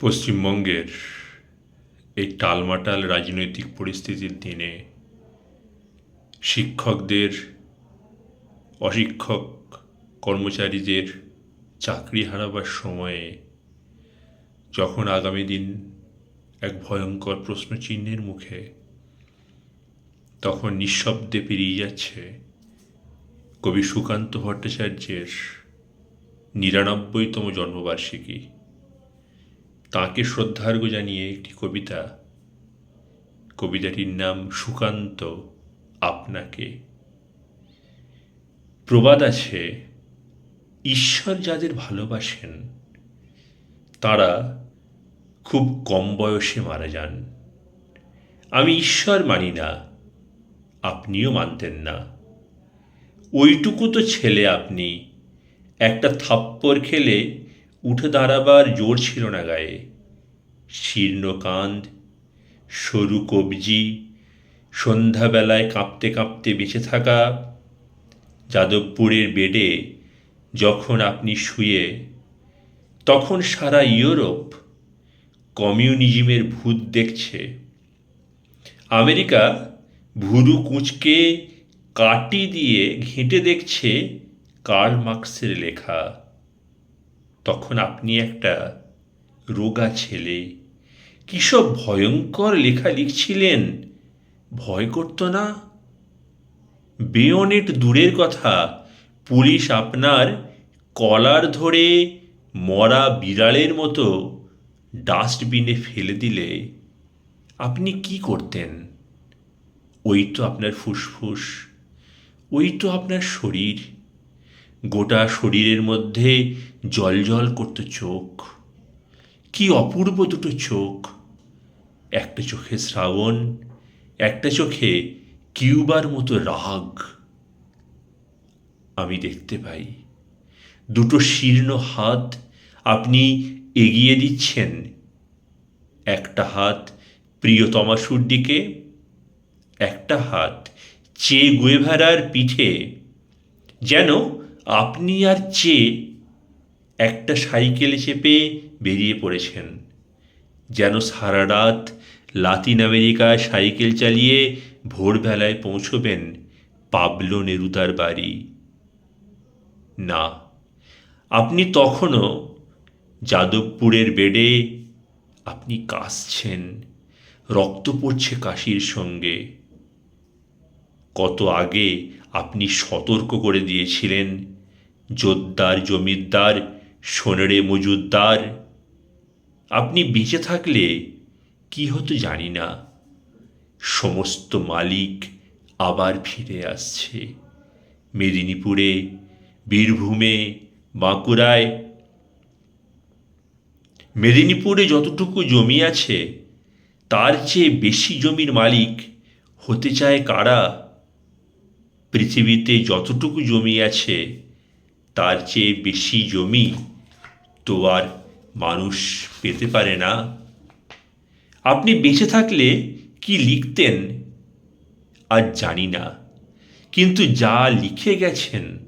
পশ্চিমবঙ্গের এই টালমাটাল রাজনৈতিক পরিস্থিতির দিনে শিক্ষকদের, অশিক্ষক কর্মচারীদের চাকরি হারাবার সময়ে যখন আগামী দিন এক ভয়ঙ্কর প্রশ্নচিহ্নের মুখে তখন নিঃশব্দে পেরিয়ে যাচ্ছে কবি সুকান্ত ভট্টাচার্যের নিরানব্বইতম জন্মবার্ষিকী। তাঁকে শ্রদ্ধার্ঘ জানিয়ে একটি কবিতা, কবিতাটির নাম সুকান্ত আপনাকে। প্রবাদ আছে, ঈশ্বর যাদের ভালোবাসেন, তারা খুব কম বয়সে মারা যান। আমি ঈশ্বর মানি না, আপনিও মানতেন না। ওইটুকু তো ছেলে আপনি, একটা থাপ্পড় খেলে উঠে দাঁড়াবার জোর ছিল না গায়ে। শীর্ণ কাঁধ, সরু কবজি, সন্ধ্যাবেলায় কাঁপতে কাঁপতে বেঁচে থাকা যাদবপুরের বেডে যখন আপনি শুয়ে, তখন সারা ইউরোপ কমিউনিজমের ভূত দেখছে। আমেরিকা ভুরু কুঁচকে কাটি দিয়ে ঘেঁটে দেখছে কার্ল মার্কসের লেখা। তখন আপনি একটা রোগা ছেলে। কী সব ভয়ঙ্কর লেখা লিখছিলেন? ভয় করতো না? বেয়নেট দূরের কথা। পুলিশ আপনার কলার ধরে মরা বিড়ালের মতো ডাস্টবিনে ফেলে দিলে। আপনি কি করতেন? ওই তো আপনার ফুসফুস। ওই তো আপনার শরীর। গোটা শরীরের মধ্যে জল জল করতো চোখ। কি অপূর্ব দুটো চোখ। একটা চোখে শ্রাবণ, একটা চোখে কিউবার মতো রাগ। আমি দেখতে পাই, দুটো শীর্ণ হাত আপনি এগিয়ে দিচ্ছেন। একটা হাত প্রিয়তমাসুর দিকে একটা হাত চে গুয়েভারার পিঠে, যেন আপনি আর চে একটা সাইকেলে চেপে বেরিয়ে পড়েছেন, যেন সারা রাত লাতিন আমেরিকায় সাইকেল চালিয়ে ভোরবেলায় পৌঁছবেন পাবলো নেরুদার বাড়ি। না, আপনি তখনও যাদবপুরের বেডে আপনি কাশছেন রক্ত পড়ছে কাশির সঙ্গে। কত আগে আপনি সতর্ক করে দিয়েছিলেন জোদ্দার জমিদার, সোনেরে মজুদ্দার আপনি বেঁচে থাকলে কি হতো জানি না। সমস্ত মালিক আবার ফিরে আসছে। মেদিনীপুরে, বীরভূমে, বাঁকুড়ায়। মেদিনীপুরে যতটুকু জমি আছে, তার চেয়ে বেশি জমির মালিক হতে চায় কারা? পৃথিবীতে যতটুকু জমি আছে তার চেয়ে বেশি জমি তো আর মানুষ পেতে পারে না। আপনি বেঁচে থাকলে কি লিখতেন? আর জানি না। কিন্তু যা লিখে গেছেন,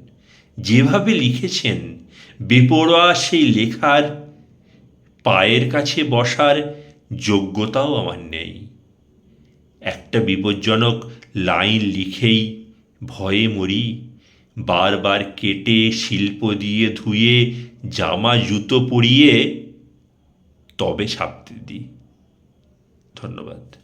যেভাবে লিখেছেন, বেপরোয়া সেই লেখার, পায়ের কাছে বসার যোগ্যতাও আমার নেই। একটা বিপজ্জনক লাইন লিখেই ভয়ে মরি। বারবার কেটে শিল্প দিয়ে ধুয়ে জামা জুতো পরিয়ে তবে ছাপতে দিই। ধন্যবাদ।